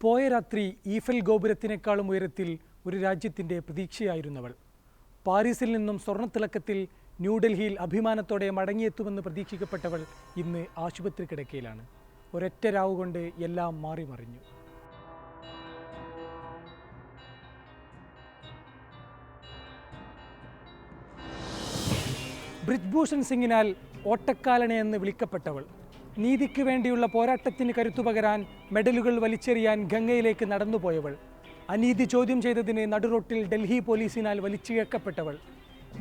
പോയ രാത്രി ഈഫൽ ഗോപുരത്തിനേക്കാളും ഉയരത്തിൽ ഒരു രാജ്യത്തിന്റെ പ്രതീക്ഷയായിരുന്നവൾ. പാരീസിൽ നിന്നും സ്വർണത്തിളക്കത്തിൽ ന്യൂഡൽഹിയിൽ അഭിമാനത്തോടെ മടങ്ങിയെത്തുമെന്ന് പ്രതീക്ഷിക്കപ്പെട്ടവൾ ഇന്ന് ആശുപത്രി കിടക്കയിലാണ്. ഒരൊറ്റ രാവ് കൊണ്ട് എല്ലാം മാറി മറിഞ്ഞു. ബ്രിജ്ഭൂഷൺ സിംഗിനാൽ ഓട്ടക്കാലനെ എന്ന് വിളിക്കപ്പെട്ടവൾ. നീതിക്ക് വേണ്ടിയുള്ള പോരാട്ടത്തിന് കരുത്തു പകരാൻ മെഡലുകൾ വലിച്ചെറിയാൻ ഗംഗയിലേക്ക് നടന്നുപോയവൾ. അനീതി ചോദ്യം ചെയ്തതിന് നടുറോട്ടിൽ ഡൽഹി പോലീസിനാൽ വലിച്ചിഴക്കപ്പെട്ടവൾ.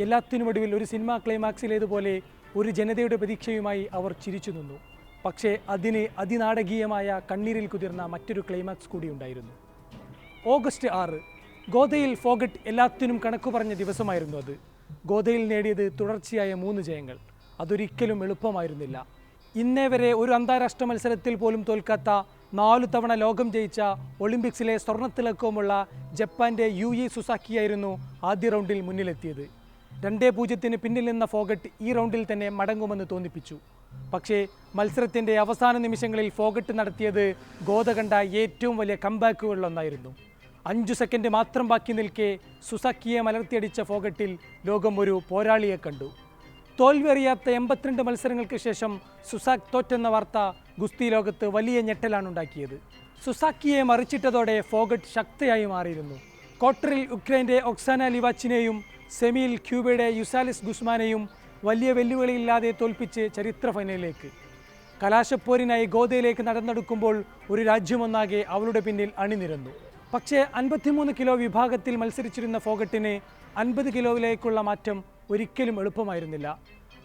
എല്ലാത്തിനുമൊടുവിൽ ഒരു സിനിമാ ക്ലൈമാക്സിലേതുപോലെ ഒരു ജനതയുടെ പ്രതീക്ഷയുമായി അവർ ചിരിച്ചു നിന്നു. പക്ഷേ അതിന് അതിനാടകീയമായ കണ്ണീരിൽ കുതിർന്ന മറ്റൊരു ക്ലൈമാക്സ് കൂടിയുണ്ടായിരുന്നു ഓഗസ്റ്റ് ആറ് ഗോദയിൽ ഫോഗട്ട് എല്ലാത്തിനും കണക്കു പറഞ്ഞ ദിവസമായിരുന്നു അത്. ഗോദയിൽ നേടിയത് തുടർച്ചയായ മൂന്ന് ജയങ്ങൾ. അതൊരിക്കലും എളുപ്പമായിരുന്നില്ല. ഇന്നേ വരെ ഒരു അന്താരാഷ്ട്ര മത്സരത്തിൽ പോലും തോൽക്കാത്ത നാലു തവണ ലോകം ജയിച്ച ഒളിമ്പിക്സിലെ സ്വർണത്തിളക്കവുമുള്ള ജപ്പാന്റെ യു ഇ സുസാക്കിയായിരുന്നു ആദ്യ റൗണ്ടിൽ മുന്നിലെത്തിയത്. രണ്ടേ പൂജ്യത്തിന് പിന്നിൽ നിന്ന ഫോഗട്ട് ഈ റൗണ്ടിൽ തന്നെ മടങ്ങുമെന്ന് തോന്നിപ്പിച്ചു. പക്ഷേ മത്സരത്തിന്റെ അവസാന നിമിഷങ്ങളിൽ ഫോഗട്ട് നടത്തിയത് ഗോത കണ്ട ഏറ്റവും വലിയ കമ്പാക്കുകളിലൊന്നായിരുന്നു അഞ്ചു സെക്കൻഡ് മാത്രം ബാക്കി നിൽക്കെ സുസാക്കിയെ മലർത്തിയടിച്ച ഫോഗട്ടിൽ ലോകം ഒരു പോരാളിയെ കണ്ടു. തോൽവിയറിയാത്ത എൺപത്തിരണ്ട് മത്സരങ്ങൾക്ക് ശേഷം സുസാക് തോറ്റെന്ന വാർത്ത ഗുസ്തി ലോകത്ത് വലിയ ഞെട്ടലാണ് ഉണ്ടാക്കിയത്. സുസാക്കിയെ മറിച്ചിട്ടതോടെ ഫോഗട്ട് ശക്തയായി മാറിയിരുന്നു. ക്വാർട്ടറിൽ ഉക്രൈന്റെ ഒക്സാന ലിവാച്ചിനെയും സെമിയിൽ ക്യൂബയുടെ യുസാലിസ് ഗുസ്മാനെയും വലിയ വെല്ലുവിളിയില്ലാതെ തോൽപ്പിച്ച് ചരിത്ര ഫൈനലിലേക്ക്. കലാശപ്പോരിനായി ഗോദയിലേക്ക് നടന്നെടുക്കുമ്പോൾ ഒരു രാജ്യമൊന്നാകെ അവളുടെ പിന്നിൽ അണിനിരന്നു. പക്ഷേ അൻപത്തിമൂന്ന് കിലോ വിഭാഗത്തിൽ മത്സരിച്ചിരുന്ന ഫോഗട്ടിന് അൻപത് കിലോയിലേക്കുള്ള മാറ്റം ഒരിക്കലും എളുപ്പമായിരുന്നില്ല.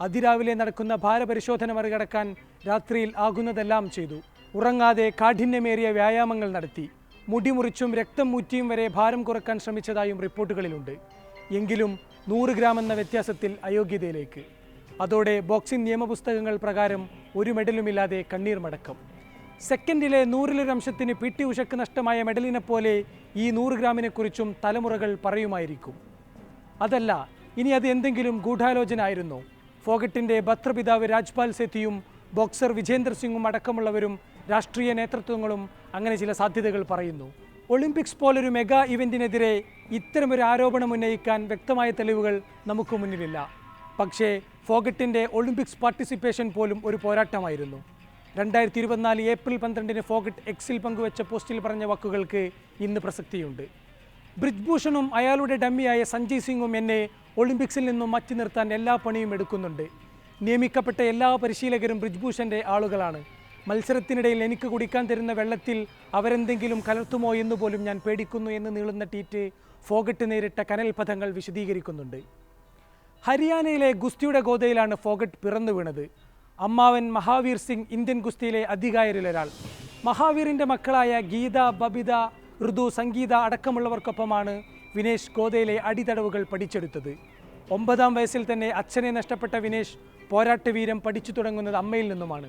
അതിരാവിലെ നടക്കുന്ന ഭാരപരിശോധന മറികടക്കാൻ രാത്രിയിൽ ആകുന്നതെല്ലാം ചെയ്തു. ഉറങ്ങാതെ കാഠിന്യമേറിയ വ്യായാമങ്ങൾ നടത്തി. മുടിമുറിച്ചും രക്തം മൂറ്റിയും വരെ ഭാരം കുറയ്ക്കാൻ ശ്രമിച്ചതായും റിപ്പോർട്ടുകളിലുണ്ട്. എങ്കിലും നൂറ് ഗ്രാം എന്ന വ്യത്യാസത്തിൽ അയോഗ്യതയിലേക്ക്. അതോടെ ബോക്സിംഗ് നിയമപുസ്തകങ്ങൾ പ്രകാരം ഒരു മെഡലുമില്ലാതെ കണ്ണീർ മടക്കം. സെക്കൻഡിലെ നൂറിലൊരംശത്തിന് പി ടി ഉഷക്ക് നഷ്ടമായ മെഡലിനെപ്പോലെ ഈ നൂറ് ഗ്രാമിനെക്കുറിച്ചും തലമുറകൾ പറയുമായിരിക്കും. അതല്ല ഇനി അത് എന്തെങ്കിലും ഗൂഢാലോചന ആയിരുന്നു ഫോഗട്ടിന്റെ ഭർത്തൃപിതാവ് രാജ്പാൽ സെത്തിയും ബോക്സർ വിജേന്ദർ സിംഗും അടക്കമുള്ളവരും രാഷ്ട്രീയ നേതൃത്വങ്ങളും അങ്ങനെ ചില സാധ്യതകൾ പറയുന്നു. ഒളിമ്പിക്സ് പോലൊരു മെഗാ ഇവന്റിനെതിരെ ഇത്തരമൊരു ആരോപണം ഉന്നയിക്കാൻ വ്യക്തമായ തെളിവുകൾ നമുക്ക് മുന്നിലില്ല. പക്ഷേ ഫോഗട്ടിന്റെ ഒളിമ്പിക്സ് പാർട്ടിസിപ്പേഷൻ പോലും ഒരു പോരാട്ടമായിരുന്നു. രണ്ടായിരത്തി ഇരുപത്തിനാല് ഏപ്രിൽ പന്ത്രണ്ടിന് ഫോഗട്ട് എക്സിൽ പങ്കുവച്ച പോസ്റ്റിൽ പറഞ്ഞ വാക്കുകൾക്ക് ഇന്ന് പ്രസക്തിയുണ്ട്. ബ്രിജ്ഭൂഷണും അയാളുടെ ഡമ്മിയായ സഞ്ജയ് സിംഗും എന്നെ ഒളിമ്പിക്സിൽ നിന്നും മാറ്റി നിർത്താൻ എല്ലാ പണിയും എടുക്കുന്നുണ്ട്. നിയമിക്കപ്പെട്ട എല്ലാ പരിശീലകരും ബ്രിജ്ഭൂഷന്റെ ആളുകളാണ്. മത്സരത്തിനിടയിൽ എനിക്ക് കുടിക്കാൻ തരുന്ന വെള്ളത്തിൽ അവരെന്തെങ്കിലും കലർത്തുമോ എന്ന് പോലും ഞാൻ പേടിക്കുന്നു എന്ന് നീളുന്ന ട്വീറ്റ് ഫോഗട്ട് നേരിട്ട കനൽ പദങ്ങൾ വിശദീകരിക്കുന്നുണ്ട്. ഹരിയാനയിലെ ഗുസ്തിയുടെ ഗോതയിലാണ് ഫോഗട്ട് പിറന്നു വീണത്. അമ്മാവൻ മഹാവീർ സിംഗ് ഇന്ത്യൻ ഗുസ്തിയിലെ അധികാരിലൊരാൾ. മഹാവീറിന്റെ മക്കളായ ഗീത ബബിത ഋതു സംഗീത അടക്കമുള്ളവർക്കൊപ്പമാണ് വിനേഷ് ഗോദയിലെ അടിതടവുകൾ പഠിച്ചെടുത്തത്. ഒമ്പതാം വയസ്സിൽ തന്നെ അച്ഛനെ നഷ്ടപ്പെട്ട വിനേഷ് പോരാട്ടവീരം പഠിച്ചു തുടങ്ങുന്നത് അമ്മയിൽ നിന്നുമാണ്.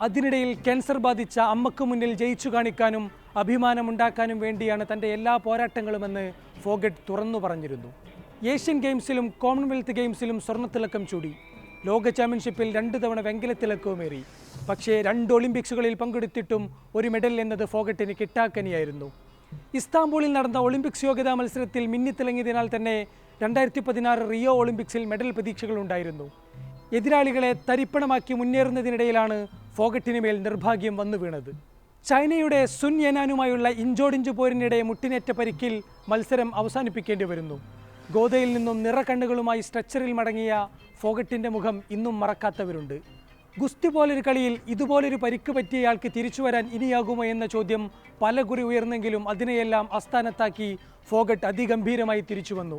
അതിനിടയിൽ ക്യാൻസർ ബാധിച്ച അമ്മയ്ക്ക് മുന്നിൽ ജയിച്ചു കാണിക്കാനും അഭിമാനമുണ്ടാക്കാനും വേണ്ടിയാണ് തന്റെ എല്ലാ പോരാട്ടങ്ങളുമെന്ന് ഫോഗട്ട് തുറന്നു പറഞ്ഞിരുന്നു. ഏഷ്യൻ ഗെയിംസിലും കോമൺവെൽത്ത് ഗെയിംസിലും സ്വർണത്തിളക്കം ചൂടി. ലോക ചാമ്പ്യൻഷിപ്പിൽ രണ്ട് തവണ വെങ്കലത്തിളക്കവുമേറി പക്ഷേ രണ്ട് ഒളിമ്പിക്സുകളിൽ പങ്കെടുത്തിട്ടും ഒരു മെഡൽ എന്നത് ഫോഗട്ടിന് കിട്ടാക്കനിയായിരുന്നു. ഇസ്താംബൂളിൽ നടന്ന ഒളിമ്പിക്സ് യോഗ്യതാ മത്സരത്തിൽ മിന്നിത്തിളങ്ങിയതിനാൽ തന്നെ രണ്ടായിരത്തി പതിനാറ് റിയോ ഒളിമ്പിക്സിൽ മെഡൽ പ്രതീക്ഷകളുണ്ടായിരുന്നു. എതിരാളികളെ തരിപ്പണമാക്കി മുന്നേറുന്നതിനിടയിലാണ് ഫോഗട്ടിന് മേൽ നിർഭാഗ്യം വന്നു വീണത്. ചൈനയുടെ സുൻ യനാനുമായുള്ള ഇഞ്ചോടിഞ്ച് പോരിനിടെ മുട്ടിനേറ്റ പരിക്കിൽ മത്സരം അവസാനിപ്പിക്കേണ്ടി വരുന്നു. ഗോതയിൽ നിന്നും നിറക്കണ്ണുകളുമായി സ്ട്രെച്ചറിൽ മടങ്ങിയ ഫോഗട്ടിന്റെ മുഖം ഇന്നും മറക്കാത്തവരുണ്ട്. ഗുസ്തി പോലൊരു കളിയിൽ ഇതുപോലൊരു പരിക്ക് പറ്റിയയാൾക്ക് തിരിച്ചു വരാൻ ഇനിയാകുമോ എന്ന ചോദ്യം പല കുറി ഉയർന്നെങ്കിലും അതിനെയെല്ലാം അസ്ഥാനത്താക്കി ഫോഗട്ട് അതിഗംഭീരമായി തിരിച്ചു വന്നു.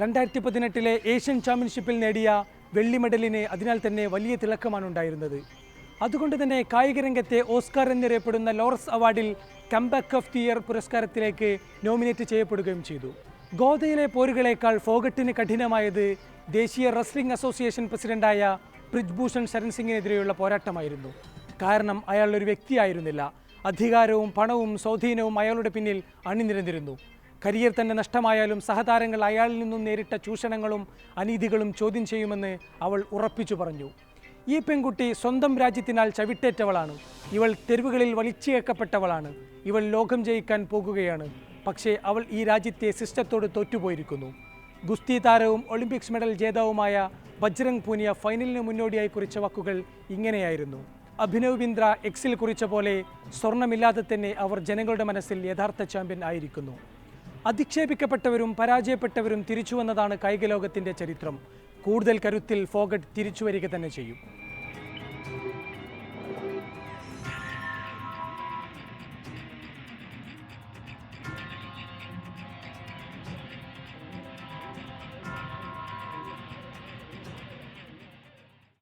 രണ്ടായിരത്തി പതിനെട്ടിലെ ഏഷ്യൻ ചാമ്പ്യൻഷിപ്പിൽ നേടിയ വെള്ളി മെഡലിന് അതിനാൽ തന്നെ വലിയ തിളക്കമാണ് ഉണ്ടായിരുന്നത്. അതുകൊണ്ട് തന്നെ കായികരംഗത്തെ ഓസ്കാർ എന്നറിയപ്പെടുന്ന ലോറസ് അവാർഡിൽ കംബാക്ക് ഓഫ് ദി ഇയർ പുരസ്കാരത്തിലേക്ക് നോമിനേറ്റ് ചെയ്യപ്പെടുകയും ചെയ്തു. ഗോദയിലെ പോരുകളേക്കാൾ ഫോഗട്ടിന് കഠിനമായത് ദേശീയ റെസ്ലിംഗ് അസോസിയേഷൻ പ്രസിഡന്റായ ബ്രിജ്ഭൂഷൺ ശരൺ സിംഗിനെതിരെയുള്ള പോരാട്ടമായിരുന്നു. കാരണം അയാൾ ഒരു വ്യക്തിയായിരുന്നില്ല. അധികാരവും പണവും സ്വാധീനവും അയാളുടെ പിന്നിൽ അണിനിരന്നിരുന്നു. കരിയർ തന്നെ നഷ്ടമായാലും സഹതാരങ്ങൾ അയാളിൽ നിന്നും നേരിട്ട ചൂഷണങ്ങളും അനീതികളും ചോദ്യം ചെയ്യുമെന്ന് അവൾ ഉറപ്പിച്ചു പറഞ്ഞു. ഈ പെൺകുട്ടി സ്വന്തം രാജ്യത്തിനാൽ ചവിട്ടേറ്റവളാണ്. ഇവൾ തെരുവുകളിൽ വലിച്ചേക്കപ്പെട്ടവളാണ് ഇവൾ ലോകം ജയിക്കാൻ പോകുകയാണ്. പക്ഷേ അവൾ ഈ രാജ്യത്തെ സിസ്റ്റത്തോട് തോറ്റുപോയിരിക്കുന്നു. ഗുസ്തി താരവും ഒളിമ്പിക്സ് മെഡൽ ജേതാവുമായ ബജ്രംഗ് പൂനിയ ഫൈനലിന് മുന്നോടിയായി കുറിച്ച വാക്കുകൾ ഇങ്ങനെയായിരുന്നു. അഭിനവ് ബിന്ദ്ര എക്സിൽ കുറിച്ച പോലെ സ്വർണമില്ലാതെ തന്നെ അവർ ജനങ്ങളുടെ മനസ്സിൽ യഥാർത്ഥ ചാമ്പ്യൻ ആയിരിക്കുന്നു. അധിക്ഷേപിക്കപ്പെട്ടവരും പരാജയപ്പെട്ടവരും തിരിച്ചു വന്നതാണ് കായിക ലോകത്തിന്റെ ചരിത്രം. കൂടുതൽ കരുത്തിൽ ഫോഗട്ട് തിരിച്ചു വരിക തന്നെ ചെയ്യും.